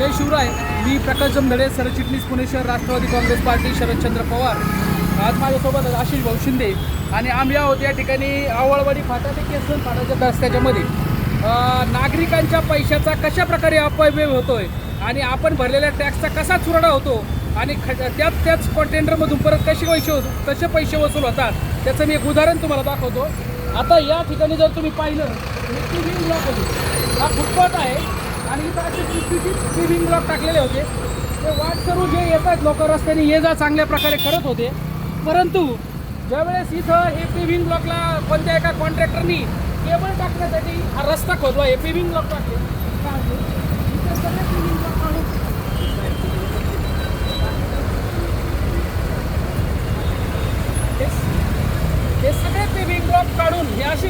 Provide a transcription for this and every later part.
जय शिवराय. मी प्रकाश जमधडे सरचिटणीस पुणे शहर राष्ट्रवादी काँग्रेस पार्टी शरदचंद्र पवार. आज माझ्यासोबत आशिष भाऊ शिंदे आणि आम्ही आहोत या ठिकाणी आवळवाडी फाटा ते केसन फाटाच्या रस्त्याच्यामध्ये. नागरिकांच्या पैशाचा कशा प्रकारे अपव्यय होतोय आणि आपण भरलेल्या टॅक्सचा कसा चुरडा होतो आणि ख त्याच त्याच कंटेनरमधून परत कसे पैसे कसे पैसे वसूल होतात त्याचं मी एक उदाहरण तुम्हाला दाखवतो. आता या ठिकाणी जर तुम्ही पाहिलं तर टी हा फुटपाथ आहे आणि इथं असे चुकीची स्विमिंग ब्लॉक टाकलेले होते. ते वाट करू जे येतात लोक रस्त्याने ये जा चांगल्या प्रकारे करत होते. परंतु ज्यावेळेस इथं हे पेव्हिंग ब्लॉकला कोणत्या एका कॉन्ट्रॅक्टरनी केबल टाकण्यासाठी हा रस्ता खोदवा हे पेव्हिंग ब्लॉक टाकले इथे सगळे paving block काढून हे- हे सगळे पेव्हिंग ब्लॉक काढून हे असे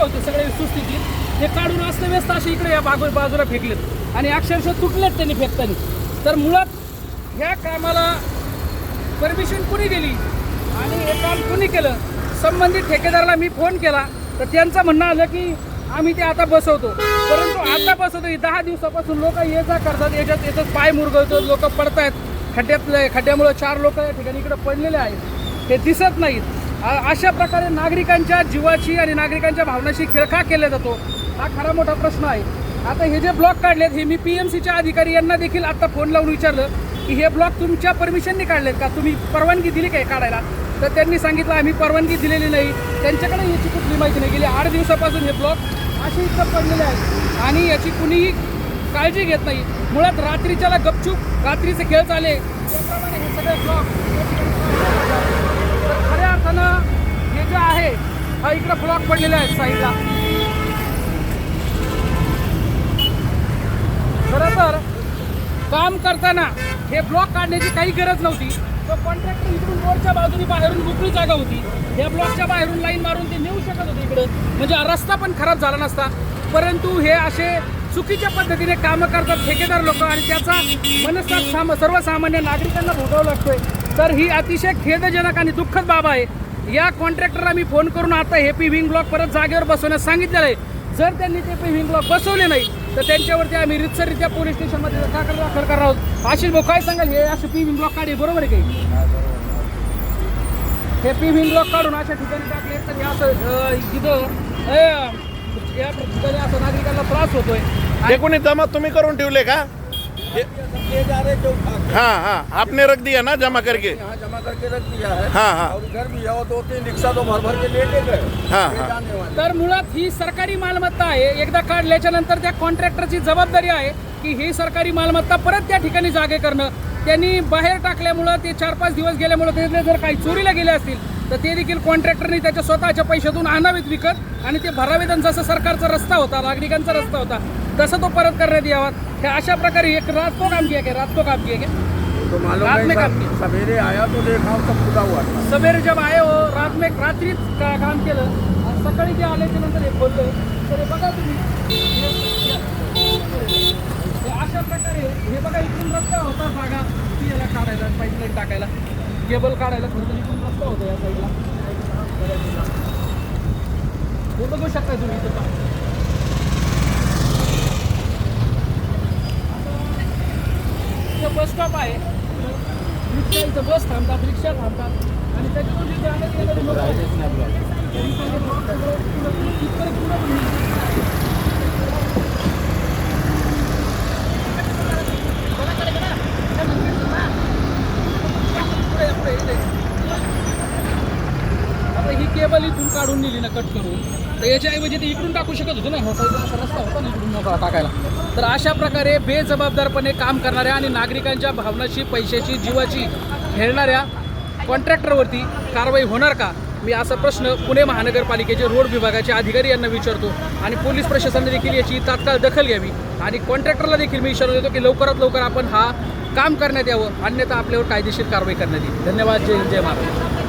होते हे काढून अस्तव्यस्त असे इकडे या बाजू बाजूला फेकलेत. आणि अक्षरशः तुटलेत त्यांनी फेकताना. तर मुळात ह्या कामाला परमिशन कुणी दिली? आणि हे काम कुणी केलं? संबंधित ठेकेदाराला मी फोन केला. तर त्यांचं म्हणणं आलं की आम्ही ते आता बसवतो. परंतु आता बसवतो दहा दिवसापासून लोक ये जा करतात. याच्यात याच्यात पाय मुरगळतो लोक आहेत खड्ड्यातले खड्ड्यामुळं चार लोक या ठिकाणी इकडे पडलेले आहेत. ते दिसत नाहीत. अशा प्रकारे नागरिकांच्या जीवाची आणि नागरिकांच्या भावनाशी खेळखा केला जातो. हा खरा मोठा प्रश्न आहे. आता हे जे ब्लॉक काढलेत हे मी पी एम सीच्या अधिकारी यांना देखील आता फोन लावून विचारलं की हे ब्लॉक तुमच्या परमिशनने काढलेत का? तुम्ही परवानगी दिली काय काढायला? तर त्यांनी सांगितलं आम्ही परवानगी दिलेली नाही. त्यांच्याकडे याची कुठली माहिती नाही. गेली आठ दिवसापासून हे ब्लॉक असे इथं पडलेले आहेत आणि याची कुणीही काळजी घेत नाही. मुळात रात्रीच्याला गपचूप रात्रीचे खेळ चाले. त्याप्रमाणे हे सगळे ब्लॉक तर खऱ्या अर्थानं हे जे आहे हा इकडं ब्लॉक पडलेले आहेत साईडला. खरं तर काम करताना हे ब्लॉक काढण्याची काही गरज नव्हती. तो कॉन्ट्रॅक्टर इकडून रोडच्या बाजूने बाहेरून मोकळी जागा होती. या ब्लॉकच्या बाहेरून लाईन मारून ते नेऊ शकत होते इकडं. म्हणजे रस्ता पण खराब झाला नसता. परंतु हे असे चुकीच्या पद्धतीने कामं करतात ठेकेदार लोक आणि त्याचा मनस्ताप साम सर्वसामान्य नागरिकांना भोगावं लागतोय. तर ही अतिशय खेदजनक आणि दुःखद बाब आहे. या कॉन्ट्रॅक्टरला मी फोन करून आता हे पी ब्लॉक परत जागेवर बसवण्यास सांगितलेलं आहे. जर त्यांनी ते पी ब्लॉक बसवले नाही तर त्यांच्यावरती आम्ही रितसररित्या पोलीस स्टेशनमध्ये दाखल दाखल करणार आहोत. आशिष भाऊ काय सांगाल? हे असं पी ब्लॉक काढे बरोबर आहे काही हे पी ब्लॉक काढून अशा ठिकाणी टाकले तर हे असं जिथं इथं या ठिकाणी असं नागरिकांना त्रास होतोय. एकूण कोणी जमा तुम्ही करून ठेवले का? हाँ हाँ आपने रख दिया ना जमा करके? यहाँ जमा करके रख दिया है। हाँ हाँ। और इधर भी आओ दो तीन रिक्शा तो भर भर के ले ले गए। हाँ, हाँ। जाने वाले। तर मुळात ही सरकारी मालमत्ता आहे. एकदा काढल्याच्या नंतर त्या कॉन्ट्रॅक्टरची जबाबदारी आहे की ही सरकारी मालमत्ता परत त्या ठिकाणी जागे करणं. त्यांनी बाहेर टाकल्यामुळं ते चार पाच दिवस गेल्यामुळं त्यातले जर काही चोरीला गेले असतील तर ते देखील कॉन्ट्रॅक्टरने त्याच्या स्वतःच्या पैशातून आणावेत विकत आणि ते भरावेत. जसं सरकारचा रस्ता होता नागरिकांचा रस्ता होता तसं तो परत करण्यात यावा? हे अशा प्रकारे एक रात को काम किया गया रात को काम किया गया तो मालूम रात में काम किया। सवेरे आया तो देखा सब खुदा हुआ था। सवेरे जब आए हो रात में रात्रीच का काम केलं आणि सकाळी जे आल्याच्यानंतर हे खोललं तर हे बघा तुम्ही हे अशा प्रकारे हे बघा इथून रस्ता होता जागा ती याला काढायला पाईपलाईन टाकायला। केबल काढायला खरं तर इथून रस्ता होता या साईडला. हे बघू शकता तुम्ही इथं पहा. इथं बस स्टॉप आहे. रिक्षा इथं बस थांबतात रिक्षा थांबतात. आणि त्याच्यातून जे जाण्यात येणारे लोक पुढं- ही केबल इथून काढून नेली ना कट करून. तर याच्याऐवजी ते इकडून टाकू शकत होते ना. ह्या साईडला असा रस्ता होता ना इकडून मोकळा टाकायला. तर अशा प्रकारे बेजबाबदारपणे काम करणाऱ्या आणि नागरिकांच्या भावनाशी पैशाची जीवाची खेळणाऱ्या कॉन्ट्रॅक्टरवरती कारवाई होणार का? मी असा प्रश्न पुणे महानगरपालिकेचे रोड विभागाचे अधिकारी यांना विचारतो आणि पोलीस प्रशासनाने देखील याची तात्काळ दखल घ्यावी. आणि कॉन्ट्रॅक्टरला देखील मी इशारा देतो की लवकरात लवकर आपण हा काम करण्यात यावं. अन्यथा आपल्यावर कायदेशीर कारवाई करण्यात येईल. धन्यवाद. जय जय महाराज